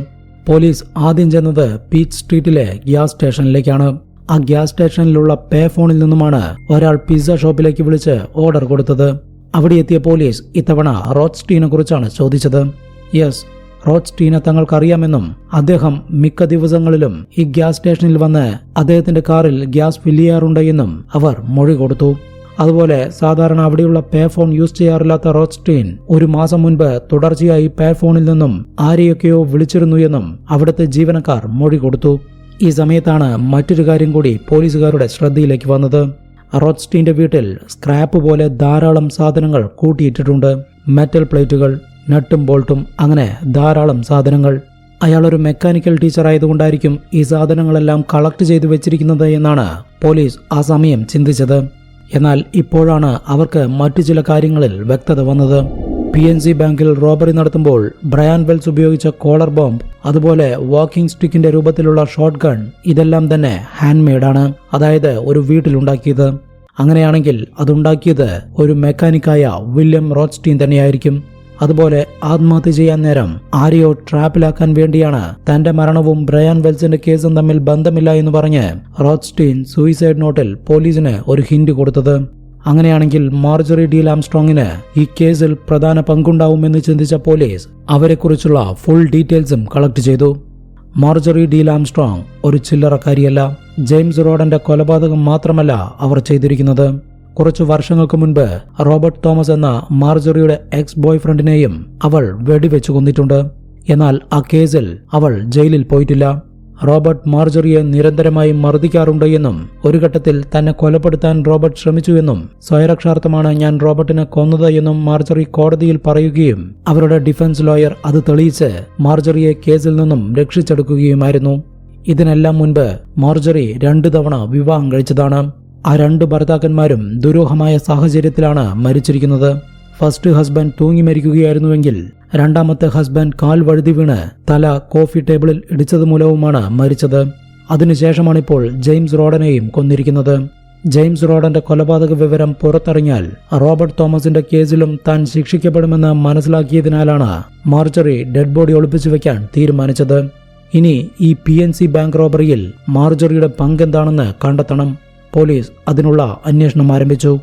പോലീസ് ആദ്യം ചെന്നത് പീച്ച് സ്ട്രീറ്റിലെ ഗ്യാസ് സ്റ്റേഷനിലേക്കാണ്. ആ ഗ്യാസ് സ്റ്റേഷനിലുള്ള പേ ഫോണിൽ നിന്നുമാണ് ഒരാൾ പിസ്സ ഷോപ്പിലേക്ക് വിളിച്ച് ഓർഡർ കൊടുത്തത്. അവിടെ എത്തിയ പോലീസ് ഇത്തവണ റോഡ്സ്റ്റീനെ കുറിച്ചാണ് ചോദിച്ചത്. യെസ് റോഡ്സ്റ്റീനെ തങ്ങൾക്കറിയാമെന്നും അദ്ദേഹം മിക്ക ദിവസങ്ങളിലും ഈ ഗ്യാസ് സ്റ്റേഷനിൽ വന്ന് അദ്ദേഹത്തിന്റെ കാറിൽ ഗ്യാസ് ഫില്ല് ചെയ്യാറുണ്ട് എന്നും അവർ മൊഴി കൊടുത്തു. അതുപോലെ സാധാരണ അവിടെയുള്ള പേ ഫോൺ യൂസ് ചെയ്യാറില്ലാത്ത റോസ്റ്റീൻ ഒരു മാസം മുൻപ് തുടർച്ചയായി പേ ഫോണിൽ നിന്നും ആരെയൊക്കെയോ വിളിച്ചിരുന്നു എന്നും അവിടുത്തെ ജീവനക്കാർ മൊഴി കൊടുത്തു. ഈ സമയത്താണ് മറ്റൊരു കാര്യം കൂടി പോലീസുകാരുടെ ശ്രദ്ധയിലേക്ക് വന്നത്. റോസ്റ്റീന്റെ വീട്ടിൽ സ്ക്രാപ്പ് പോലെ ധാരാളം സാധനങ്ങൾ കൂട്ടിയിട്ടിട്ടുണ്ട്. മെറ്റൽ പ്ലേറ്റുകൾ നട്ടും ബോൾട്ടും അങ്ങനെ ധാരാളം സാധനങ്ങൾ. അയാൾ ഒരു മെക്കാനിക്കൽ ടീച്ചർ ആയതുകൊണ്ടായിരിക്കും ഈ സാധനങ്ങളെല്ലാം കളക്ട് ചെയ്തു വെച്ചിരിക്കുന്നത് എന്നാണ് പോലീസ് ആ സമയം ചിന്തിച്ചത്. എന്നാൽ ഇപ്പോഴാണ് അവർക്ക് മറ്റു ചില കാര്യങ്ങളിൽ വ്യക്തത വന്നത്. പി എൻ സി ബാങ്കിൽ റോബറി നടത്തുമ്പോൾ ബ്രയാൻ വെൽസ് ഉപയോഗിച്ച കോളർ ബോംബ് അതുപോലെ വാക്കിംഗ് സ്റ്റിക്കിന്റെ രൂപത്തിലുള്ള ഷോട്ട് ഗൺ ഇതെല്ലാം തന്നെ ഹാൻഡ് മെയ്ഡാണ് അതായത് ഒരു വീട്ടിലുണ്ടാക്കിയത്. അങ്ങനെയാണെങ്കിൽ അതുണ്ടാക്കിയത് ഒരു മെക്കാനിക്കായ വില്യം റോഡ്സ്റ്റീൻ തന്നെയായിരിക്കും. അതുപോലെ ആത്മഹത്യ ചെയ്യാൻ നേരം ആരെയോ ട്രാപ്പിലാക്കാൻ വേണ്ടിയാണ് തന്റെ മരണവും ബ്രയാൻ വെൽസിന്റെ കേസും തമ്മിൽ ബന്ധമില്ല എന്ന് പറഞ്ഞ് റോഡ്സ്റ്റീൻ സൂയിസൈഡ് നോട്ടിൽ പോലീസിന് ഒരു ഹിന്റ് കൊടുത്തത്. അങ്ങനെയാണെങ്കിൽ മാർജറി ഡി ലാംസ്ട്രോങ്ങിന് ഈ കേസിൽ പ്രധാന പങ്കുണ്ടാവുമെന്ന് ചിന്തിച്ച പോലീസ് അവരെക്കുറിച്ചുള്ള ഫുൾ ഡീറ്റെയിൽസും കളക്ട് ചെയ്തു. മാർജറി ഡി ലാംസ്ട്രോങ് ഒരു ചില്ലറക്കാരിയല്ല. ജെയിംസ് റോഡന്റെ കൊലപാതകം മാത്രമല്ല അവർ ചെയ്തിരിക്കുന്നത്. കുറച്ചു വർഷങ്ങൾക്ക് മുൻപ് റോബർട്ട് തോമസ് എന്ന മാർജറിയുടെ എക്സ് ബോയ് ഫ്രണ്ടിനെയും അവൾ വെടിവെച്ചു കൊന്നിട്ടുണ്ട്. എന്നാൽ ആ കേസിൽ അവൾ ജയിലിൽ പോയിട്ടില്ല. റോബർട്ട് മാർജറിയെ നിരന്തരമായി മർദ്ദിക്കാറുണ്ട് എന്നും ഒരു ഘട്ടത്തിൽ തന്നെ കൊലപ്പെടുത്താൻ റോബർട്ട് ശ്രമിച്ചു എന്നും സ്വയരക്ഷാർത്ഥമാണ് ഞാൻ റോബർട്ടിനെ കൊന്നത് എന്നും മാർജറി കോടതിയിൽ പറയുകയും അവരുടെ ഡിഫൻസ് ലോയർ അത് തെളിയിച്ച് മാർജറിയെ കേസിൽ നിന്നും രക്ഷിച്ചെടുക്കുകയുമായിരുന്നു. ഇതിനെല്ലാം മുൻപ് മാർജറി രണ്ടു തവണ വിവാഹം കഴിച്ചതാണ്. ആ രണ്ട് ഭർത്താക്കന്മാരും ദുരൂഹമായ സാഹചര്യത്തിലാണ് മരിച്ചിരിക്കുന്നത്. ഫസ്റ്റ് ഹസ്ബൻഡ് തൂങ്ങി മരിക്കുകയായിരുന്നുവെങ്കിൽ രണ്ടാമത്തെ ഹസ്ബൻഡ് കാൽ വഴുതി വീണ് തല കോഫി ടേബിളിൽ ഇടിച്ചത് മൂലവുമാണ് മരിച്ചത്. അതിനുശേഷമാണിപ്പോൾ ജെയിംസ് റോഡനെയും കൊന്നിരിക്കുന്നത്. ജെയിംസ് റോഡന്റെ കൊലപാതക വിവരം പുറത്തറിഞ്ഞാൽ റോബർട്ട് തോമസിന്റെ കേസിലും താൻ ശിക്ഷിക്കപ്പെടുമെന്ന് മനസ്സിലാക്കിയതിനാലാണ് മാർജറി ഡെഡ് ബോഡി ഒളിപ്പിച്ചു വെക്കാൻ തീരുമാനിച്ചത്. ഇനി ഈ പി എൻ സി ബാങ്ക് റോബറിയിൽ മാർജറിയുടെ പങ്കെന്താണെന്ന് കണ്ടെത്തണം. പോലീസ് അതിനുള്ള അന്വേഷണം ആരംഭിച്ചു.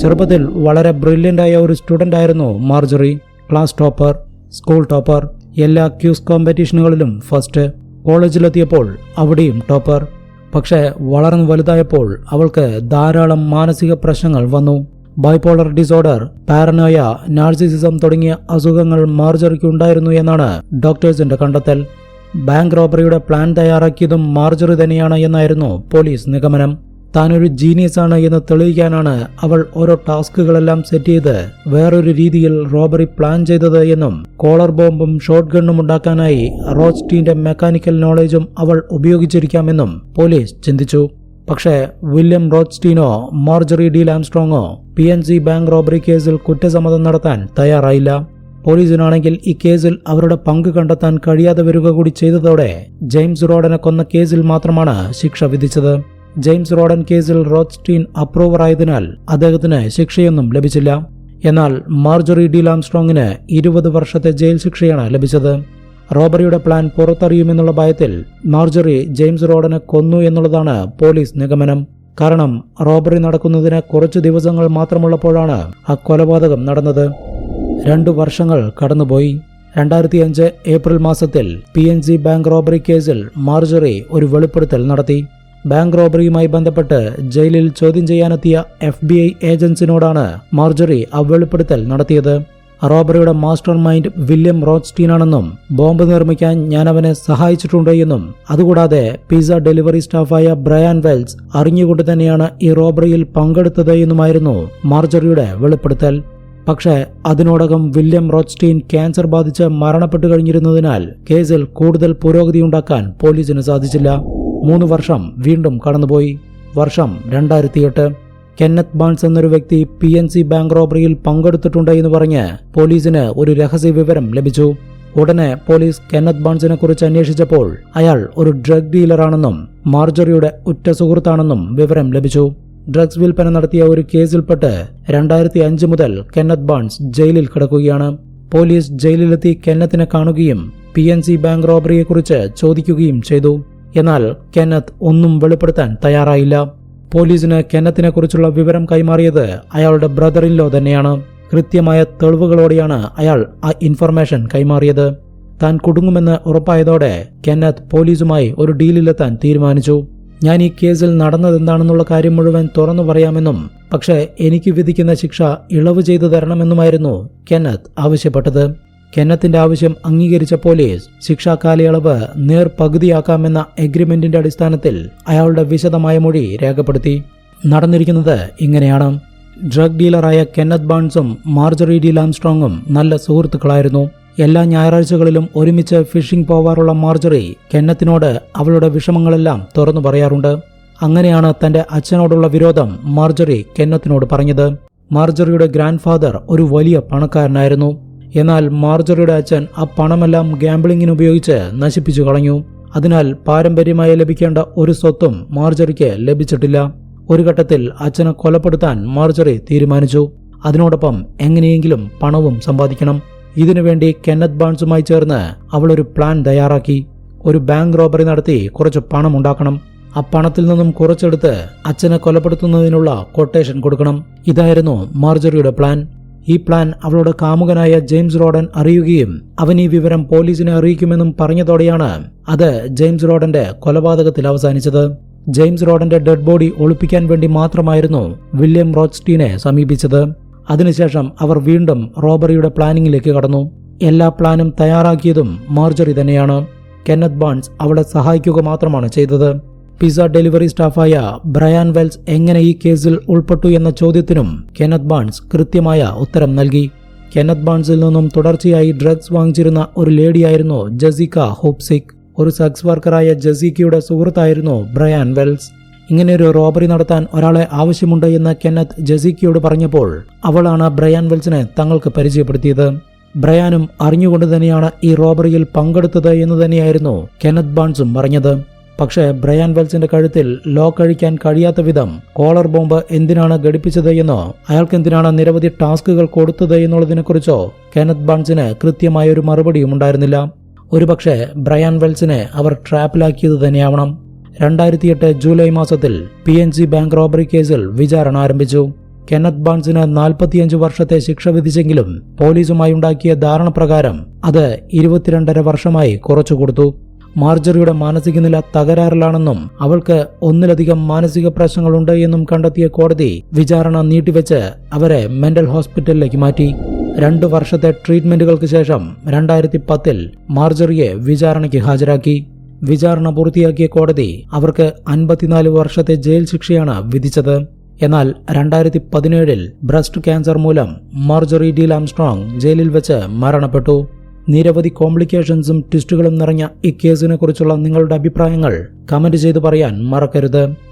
ചെറുപ്പത്തിൽ വളരെ ബ്രില്യന്റ് ആയ ഒരു സ്റ്റുഡന്റ് ആയിരുന്നു Marjorie class topper school topper എല്ലാ ക്യൂസ് കോമ്പറ്റീഷനുകളിലും ഫസ്റ്റ്. കോളേജിലെത്തിയപ്പോൾ അവിടെയും ടോപ്പർ. പക്ഷേ വളർന്നു വലുതായപ്പോൾ അവൾക്ക് ധാരാളം മാനസിക പ്രശ്നങ്ങൾ വന്നു. ബൈപോളർ ഡിസോർഡർ പാരനോയ നാർസിസിസം തുടങ്ങിയ അസുഖങ്ങൾ മാർജറിക്ക് ഉണ്ടായിരുന്നു എന്നാണ് ഡോക്ടേഴ്സിന്റെ കണ്ടെത്തൽ. ബാങ്ക് റോബറിയുടെ പ്ലാൻ തയ്യാറാക്കിയതും മാർജറി തന്നെയാണ് എന്നായിരുന്നു പോലീസ് നിഗമനം. താനൊരു ജീനിയസ് ആണ് എന്ന് തെളിയിക്കാനാണ് അവൾ ഓരോ ടാസ്കുകളെല്ലാം സെറ്റ് ചെയ്ത് വേറൊരു രീതിയിൽ റോബറി പ്ലാൻ ചെയ്തത് എന്നും കോളർ ബോംബും ഷോട്ട് ഗണ്ണും ഉണ്ടാക്കാനായി റോസ്റ്റീന്റെ മെക്കാനിക്കൽ നോളജും അവൾ ഉപയോഗിച്ചിരിക്കാമെന്നും പോലീസ് ചിന്തിച്ചു. പക്ഷേ വില്യം റോഡ്സ്റ്റീനോ Marjorie D ലാംസ്ട്രോങ്ങോ P N C bank robbery കേസിൽ കുറ്റസമ്മതം നടത്താൻ തയ്യാറായില്ല. പോലീസിനാണെങ്കിൽ ഈ കേസിൽ അവരുടെ പങ്ക് കണ്ടെത്താൻ കഴിയാതെ വരിക കൂടി ചെയ്തതോടെ ജെയിംസ് റോഡനെ കൊന്ന കേസിൽ മാത്രമാണ് ശിക്ഷ വിധിച്ചത്. ജെയിംസ് റോഡൻ കേസിൽ റോഡ്സ്റ്റീൻ അപ്രൂവർ ആയതിനാൽ അദ്ദേഹത്തിന് ശിക്ഷയൊന്നും ലഭിച്ചില്ല. എന്നാൽ മാർജറി ഡി ലാംസ്ട്രോങ്ങിന് ഇരുപത് വർഷത്തെ ജയിൽ ശിക്ഷയാണ് ലഭിച്ചത്. റോബറിയുടെ പ്ലാൻ പുറത്തറിയുമെന്നുള്ള ഭയത്തിൽ മാർജറി ജെയിംസ് റോഡനെ കൊന്നു എന്നുള്ളതാണ് പോലീസ് നിഗമനം. കാരണം റോബറി നടക്കുന്നതിന് കുറച്ചു ദിവസങ്ങൾ മാത്രമുള്ളപ്പോഴാണ് ആ കൊലപാതകം നടന്നത്. രണ്ടു വർഷങ്ങൾ കടന്നുപോയി. രണ്ടായിരത്തി അഞ്ച് ഏപ്രിൽ മാസത്തിൽ P N C bank robbery കേസിൽ മാർജറി ഒരു വെളിപ്പെടുത്തൽ നടത്തി. ബാങ്ക് റോബറിയുമായി ബന്ധപ്പെട്ട് ജയിലിൽ ചോദ്യം ചെയ്യാനെത്തിയ എഫ് ബി ഐ ഏജൻസിനോടാണ് മാർജറി ആ നടത്തിയത്. റോബറിയുടെ മാസ്റ്റർ മൈൻഡ് വില്യം റോഡ്സ്റ്റീനാണെന്നും ബോംബ് നിർമ്മിക്കാൻ ഞാൻ അവനെ സഹായിച്ചിട്ടുണ്ട് എന്നും അതുകൂടാതെ പിസ ഡെലിവറി സ്റ്റാഫായ ബ്രയാൻ വെൽസ് അറിഞ്ഞുകൊണ്ട് തന്നെയാണ് ഈ റോബറിയിൽ പങ്കെടുത്തത് എന്നുമായിരുന്നു മാർജറിയുടെ വെളിപ്പെടുത്തൽ. പക്ഷേ അതിനോടകം വില്യം റോഡ്സ്റ്റീൻ ക്യാൻസർ ബാധിച്ച് മരണപ്പെട്ടു കഴിഞ്ഞിരുന്നതിനാൽ കേസിൽ കൂടുതൽ പുരോഗതിയുണ്ടാക്കാൻ പോലീസിന് സാധിച്ചില്ല. മൂന്ന് വർഷം വീണ്ടും കടന്നുപോയി. വർഷം രണ്ടായിരത്തിയെട്ട് കെന്നത്ത് ബാൺസ് എന്നൊരു വ്യക്തി പി എൻ സി ബാങ്ക് റോബറിയിൽ പങ്കെടുത്തിട്ടുണ്ട് എന്ന് പറഞ്ഞ് പോലീസിന് ഒരു രഹസ്യ വിവരം ലഭിച്ചു. ഉടനെ പോലീസ് കെന്നത്ത് ബാൺസിനെ കുറിച്ച് അന്വേഷിച്ചപ്പോൾ അയാൾ ഒരു ഡ്രഗ് ഡീലറാണെന്നും മാർജറിയുടെ ഉറ്റ സുഹൃത്താണെന്നും വിവരം ലഭിച്ചു. ഡ്രഗ്സ് വിൽപ്പന നടത്തിയ ഒരു കേസിൽപ്പെട്ട് രണ്ടായിരത്തി അഞ്ച് മുതൽ കെന്നത്ത് ബാൺസ് ജയിലിൽ കിടക്കുകയാണ്. പോലീസ് ജയിലിലെത്തി കെന്നത്തിനെ കാണുകയും പി എൻ സി ബാങ്ക് റോബറിയെക്കുറിച്ച് ചോദിക്കുകയും ചെയ്തു. എന്നാൽ കെന്നത്ത് ഒന്നും വെളിപ്പെടുത്താൻ തയ്യാറായില്ല. പോലീസിന് കെന്നത്തിനെ കുറിച്ചുള്ള വിവരം കൈമാറിയത് അയാളുടെ ബ്രദർ ഇൻ ലോ തന്നെയാണ്. കൃത്യമായ തെളിവുകളോടെയാണ് അയാൾ ആ ഇൻഫർമേഷൻ കൈമാറിയത്. താൻ കുടുങ്ങുമെന്ന് ഉറപ്പായതോടെ കെന്നത്ത് പോലീസുമായി ഒരു ഡീലിലെത്താൻ തീരുമാനിച്ചു. ഞാൻ ഈ കേസിൽ നടന്നതെന്താണെന്നുള്ള കാര്യം മുഴുവൻ തുറന്നു പറയാമെന്നും പക്ഷേ എനിക്ക് വിധിക്കുന്ന ശിക്ഷ ഇളവ് ചെയ്തു തരണമെന്നുമായിരുന്നു കെന്നത്ത് ആവശ്യപ്പെട്ടത്. കെന്നത്തിന്റെ ആവശ്യം അംഗീകരിച്ച പോലീസ് ശിക്ഷാ കാലയളവ് നേർ പകുതിയാക്കാമെന്ന എഗ്രിമെന്റിന്റെ അടിസ്ഥാനത്തിൽ അയാളുടെ വിശദമായ മൊഴി രേഖപ്പെടുത്തി. നടന്നിരിക്കുന്നത് ഇങ്ങനെയാണ്. ഡ്രഗ് ഡീലറായ കെന്നത്ത് ബാൺസും മാർജറി ഡി ലാംസ്ട്രോങ്ങും നല്ല സുഹൃത്തുക്കളായിരുന്നു. എല്ലാ ഞായറാഴ്ചകളിലും ഒരുമിച്ച് ഫിഷിംഗ് പോവാറുള്ള മാർജറി കെന്നത്തിനോട് അവളുടെ വിഷമങ്ങളെല്ലാം തുറന്നു പറയാറുണ്ട്. അങ്ങനെയാണ് തന്റെ അച്ഛനോടുള്ള വിരോധം മാർജറി കെന്നത്തിനോട് പറഞ്ഞത്. മാർജറിയുടെ ഗ്രാൻഡ് ഫാദർ ഒരു വലിയ പണക്കാരനായിരുന്നു. എന്നാൽ മാർജറിയുടെ അച്ഛൻ ആ പണമെല്ലാം ഗാംബ്ലിങ്ങിന് ഉപയോഗിച്ച് നശിപ്പിച്ചു കളഞ്ഞു. അതിനാൽ പാരമ്പര്യമായി ലഭിക്കേണ്ട ഒരു സ്വത്തും മാർജറിക്ക് ലഭിച്ചിട്ടില്ല. ഒരു ഘട്ടത്തിൽ അച്ഛനെ കൊലപ്പെടുത്താൻ മാർജറി തീരുമാനിച്ചു. അതിനോടൊപ്പം എങ്ങനെയെങ്കിലും പണവും സമ്പാദിക്കണം. ഇതിനുവേണ്ടി കെന്നത്ത് ബാൺസുമായി ചേർന്ന് അവൾ ഒരു പ്ലാൻ തയ്യാറാക്കി. ഒരു ബാങ്ക് റോബറി നടത്തി കുറച്ച് പണം ഉണ്ടാക്കണം. ആ പണത്തിൽ നിന്നും കുറച്ചെടുത്ത് അച്ഛനെ കൊലപ്പെടുത്തുന്നതിനുള്ള കൊട്ടേഷൻ കൊടുക്കണം. ഇതായിരുന്നു മാർജറിയുടെ പ്ലാൻ. ഈ പ്ലാൻ അവളുടെ കാമുകനായ ജെയിംസ് റോഡൻ അറിയുകയും അവൻ ഈ വിവരം പോലീസിനെ അറിയിക്കുമെന്നും പറഞ്ഞതോടെയാണ് അത് ജെയിംസ് റോഡന്റെ കൊലപാതകത്തിൽ അവസാനിച്ചത്. ജെയിംസ് റോഡന്റെ ഡെഡ് ബോഡി ഒളിപ്പിക്കാൻ വേണ്ടി മാത്രമായിരുന്നു വില്യം റോഡ്സ്റ്റീനെ സമീപിച്ചത്. അതിനുശേഷം അവർ വീണ്ടും റോബറിയുടെ പ്ലാനിങ്ങിലേക്ക് കടന്നു. എല്ലാ പ്ലാനും തയ്യാറാക്കിയതും മാർജറി തന്നെയാണ്. കെന്നത്ത് ബാൺസ് അവളെ സഹായിക്കുക മാത്രമാണ് ചെയ്തത്. പിസ ഡെലിവറി സ്റ്റാഫായ ബ്രയാൻ വെൽസ് എങ്ങനെ ഈ കേസിൽ ഉൾപ്പെട്ടു എന്ന ചോദ്യത്തിനും കെനത്ത് ബാൺസ് കൃത്യമായ ഉത്തരം നൽകി. കെനത്ത് ബാൺസിൽ നിന്നും തുടർച്ചയായി ഡ്രഗ്സ് വാങ്ങിച്ചിരുന്ന ഒരു ലേഡിയായിരുന്നു ജസിക്ക ഹോപ്സിക്. ഒരു സെക്സ് വർക്കറായ ജസീക്കയുടെ സുഹൃത്തായിരുന്നു ബ്രയാൻ വെൽസ്. ഇങ്ങനെ ഒരു റോബറി നടത്താൻ ഒരാളെ ആവശ്യമുണ്ട് എന്ന് കെന്നത്ത് ജസീക്കയോട് പറഞ്ഞപ്പോൾ അവളാണ് ബ്രയാൻ വെൽസിനെ തങ്ങൾക്ക് പരിചയപ്പെടുത്തിയത്. ബ്രയാനും അറിഞ്ഞുകൊണ്ട് തന്നെയാണ് ഈ റോബറിയിൽ പങ്കെടുത്തത് എന്ന് തന്നെയായിരുന്നു കെന്നത്ത് ബാൺസും പറഞ്ഞത്. പക്ഷേ ബ്രയാൻ വെൽസിന്റെ കഴുത്തിൽ ലോക്ക് കഴിക്കാൻ കഴിയാത്ത വിധം കോളർ ബോംബ് എന്തിനാണ് ഘടിപ്പിച്ചത് എന്നോ അയാൾക്ക് എന്തിനാണ് നിരവധി ടാസ്കുകൾ കൊടുത്തത് എന്നുള്ളതിനെക്കുറിച്ചോ കെനത്ത് ബൺസിന് കൃത്യമായ ഒരു മറുപടിയും ഉണ്ടായിരുന്നില്ല. ഒരുപക്ഷെ ബ്രയാൻ വെൽസിനെ അവർ ട്രാപ്പിലാക്കിയത് തന്നെയാവണം. രണ്ടായിരത്തി എട്ട് ജൂലൈ മാസത്തിൽ P N C bank robbery കേസിൽ വിചാരണ ആരംഭിച്ചു. കെന്നത്ത് ബാൺസിന് നാൽപ്പത്തിയഞ്ച് വർഷത്തെ ശിക്ഷ വിധിച്ചെങ്കിലും പോലീസുമായി ഉണ്ടാക്കിയ ധാരണ പ്രകാരം അത് ഇരുപത്തിരണ്ടര വർഷമായി കുറച്ചു കൊടുത്തു മാർജറിയുടെ മാനസിക നില തകരാറിലാണെന്നും അവൾക്ക് ഒന്നിലധികം മാനസിക പ്രശ്നങ്ങളുണ്ട് എന്നും കണ്ടെത്തിയ കോടതി വിചാരണ നീട്ടിവെച്ച് അവരെ മെന്റൽ ഹോസ്പിറ്റലിലേക്ക് മാറ്റി. രണ്ടു വർഷത്തെ ട്രീറ്റ്മെന്റുകൾക്ക് ശേഷം രണ്ടായിരത്തി പത്തിൽ മാർജറിയെ വിചാരണയ്ക്ക് ഹാജരാക്കി. വിചാരണ പൂർത്തിയാക്കിയ കോടതി അവർക്ക് അൻപത്തിനാല് വർഷത്തെ ജയിൽ ശിക്ഷയാണ് വിധിച്ചത്. എന്നാൽ രണ്ടായിരത്തി പതിനേഴിൽ ബ്രസ്റ്റ് ക്യാൻസർ മൂലം മാർജറി ഡി ലാംസ്ട്രോങ് ജയിലിൽ വെച്ച് മരണപ്പെട്ടു. നിരവധി കോംപ്ലിക്കേഷൻസും ട്വിസ്റ്റുകളും നിറഞ്ഞ ഈ കേസിനെക്കുറിച്ചുള്ള നിങ്ങളുടെ അഭിപ്രായങ്ങൾ കമന്റ് ചെയ്തു പറയാൻ മറക്കരുത്.